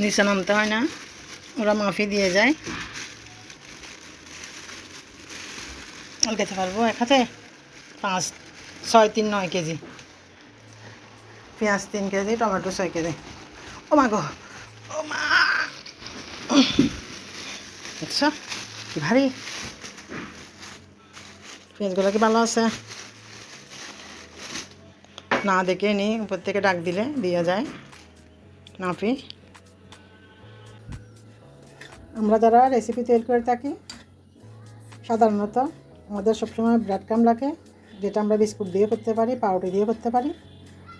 নিচে নামতে হয় না, ওরা মাফি দিয়ে যায়। খেতে পারব এক হাতে পাঁচ, ছয়, তিন, নয় কেজি। পেঁয়াজ তিন কেজি, টমেটো ছয় কেজি। ও মা গো, ও মা। আচ্ছা কি ভারী। পেঁয়াজগুলো কি ভালো আছে? না দেখে নি, উপর থেকে ডাক দিলে, দিয়ে যায় নাপি আমরা যারা রেসিপি তৈরি করে থাকি, সাধারণত আমাদের সবসময় ব্রেড ক্রাম লাগে, যেটা আমরা বিস্কুট দিয়ে করতে পারি, পাউরুটি দিয়ে করতে পারি।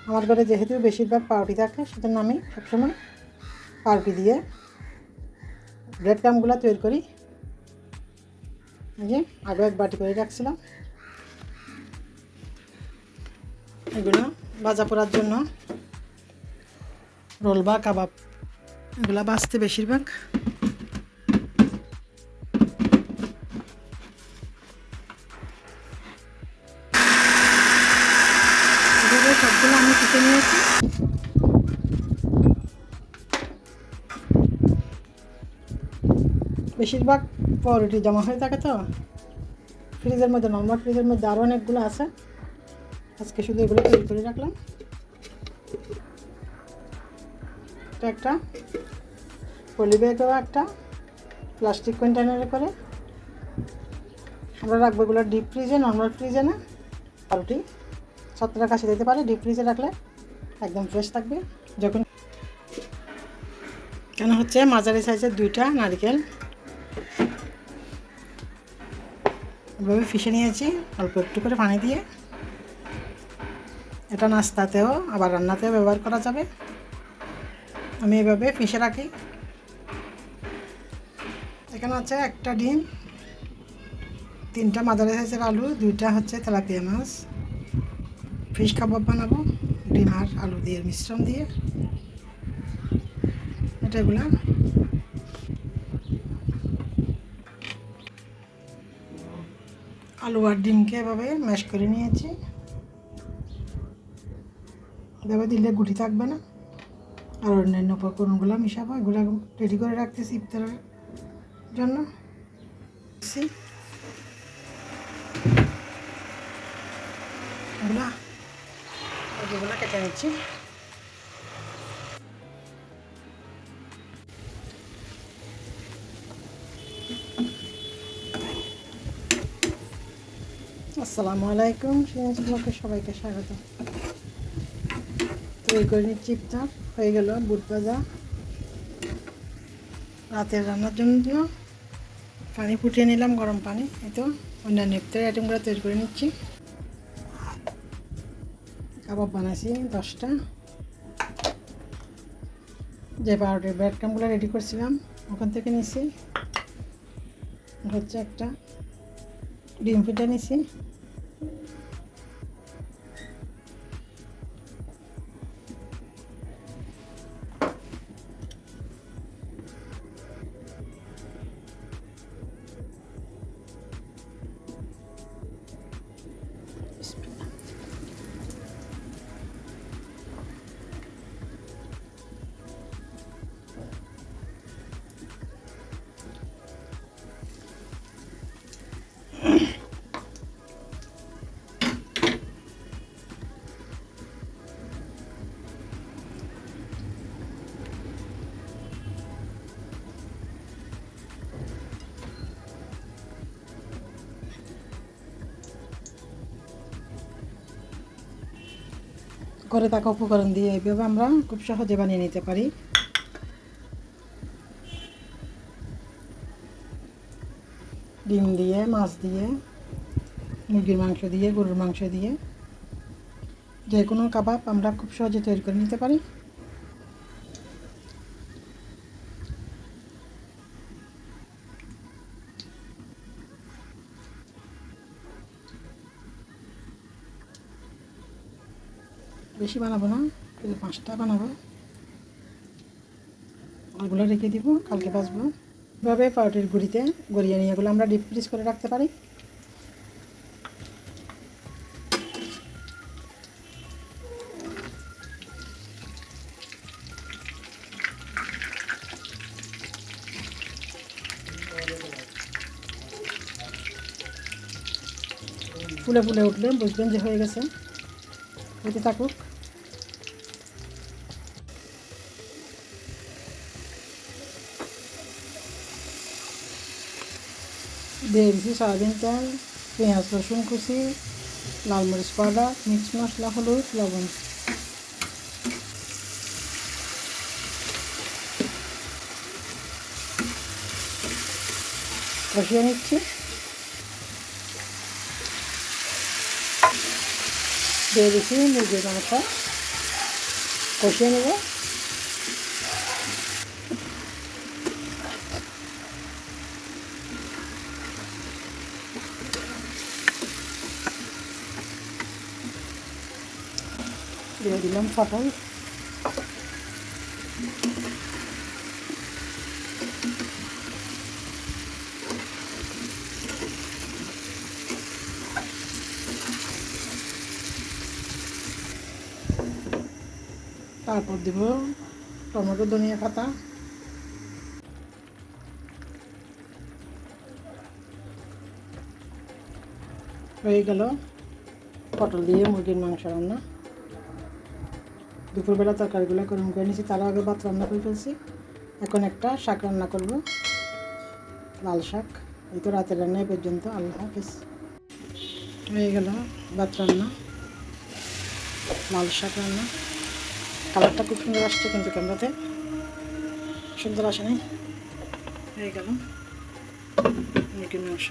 আমার ঘরে যেহেতু বেশিরভাগ পাউরুটি থাকে, সেজন্য আমি সবসময় পাউরুটি দিয়ে ব্রেড ক্রামগুলো তৈরি করি। যে আগে এক বাটি করে রাখছিলাম। এগুলো ভাজা পোড়ার জন্য রোল বা কাবাব, এগুলো বাঁচতে বেশিরভাগ বেশিরভাগ পাউরুটি জমা হয়ে থাকে তো। ফ্রিজের মধ্যে নর্মাল ফ্রিজের মধ্যে আরও অনেকগুলো আছে। আজকে শুধু এগুলো তৈরি করে রাখলাম। এটা একটা পলি একটা প্লাস্টিক কন্টেনারে করে। আমরা রাখব এগুলো ডিপ ফ্রিজে নর্মাল ফ্রিজে না। পাউরুটি সত্তর কাছে দিতে পারে ডিপ ফ্রিজে রাখলে একদম ফ্রেশ থাকবে। যখন কেন হচ্ছে মাঝারি সাইজের দুইটা নারকেল এভাবে ফিশে নিয়েছি, অল্প একটু করে পানি দিয়ে। এটা নাস্তাতেও, আবার রান্নাতেও ব্যবহার করা যাবে। আমি এভাবে ফিশে রাখি। এখানে আছে একটা ডিম, তিনটা মাদারি সাইজের আলু, দুইটা হচ্ছে তেলাপিয়া মাছ। ফিশ কাবাব বানাবো, ডিম আর আলু দিয়ে, মিশ্রণ দিয়ে। এটা এগুলা। আলু আর ডিমকে এভাবে ম্যাশ করে নিয়েছি। এভাবে দিলে গুটি থাকবে না। আর অন্যান্য উপকরণগুলো মিশাবো, এগুলো রেডি করে রাখতেছি ইফতারের জন্য। এগুলা কেটে নিচ্ছি। আসসালামু আলাইকুম। সিরিয়াস ব্লকে সবাইকে স্বাগত। তৈরি করে নিচ্ছি ইফতার হয়ে গেল বুট ভাজা। রাতের রান্নার জন্য পানি ফুটিয়ে নিলাম, গরম পানি। এই অন্যান্য ইফতারের আইটেমগুলো তৈরি করে নিচ্ছি। কাবাব বানাইছি দশটা। যে বারোটির ব্রেড রেডি করছিলাম, ওখান থেকে নিছি। হচ্ছে একটা ডিম ফিটা নিছি। করে তাকে উপকরণ দিয়ে এইভাবে আমরা খুব সহজে বানিয়ে নিতে পারি ডিম দিয়ে, মাছ দিয়ে, মুরগির মাংস দিয়ে, গরুর মাংস দিয়ে, যে কোনো কাবাব আমরা খুব সহজে তৈরি করে নিতে পারি। বেশি বানাবো না, শুধু পাঁচটা বানাবো। ওগুলো রেখে দিব, কালকে বাসবো ভাবে পাউডারের গুঁড়িতে গড়িয়ে নিয়ে এগুলো আমরা ডিপ ফ্রিজ করে রাখতে পারি। ফুলে ফুলে উঠলে বুঝবেন যে হয়ে গেছে। হতে থাকুক। দিয়ে দিচ্ছি সয়াবিন তেল পেঁয়াজ রসুন কুচি লাল মরিচ পাউডার মিক্স মশলা হলুদ লবণ কষিয়ে নিচ্ছি দিয়ে দিচ্ছি মুরগির মাংস কষিয়ে নেব দিয়ে দিলাম পটল তারপর দিব টমেটো, ধনিয়া পাতা। হয়ে গেল পটল দিয়ে মুরগির মাংস রান্না। দুপুরবেলা তরকারিগুলো গরম করে নিয়েছি তার আগে ভাত রান্না করে ফেলছি। এখন একটা শাক রান্না করব, লাল শাক। এই তো রাতের রান্না পর্যন্ত, আল্লাহ হাফিজ। হয়ে গেল ভাত রান্না, লাল শাক রান্না। কালারটা খুব সুন্দর আসছে কিন্তু ক্যামেরাতে। সুন্দর আসে হয়ে গেল। মুরগির মাংস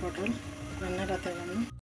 পটল, রান্না, রাতের রান্না।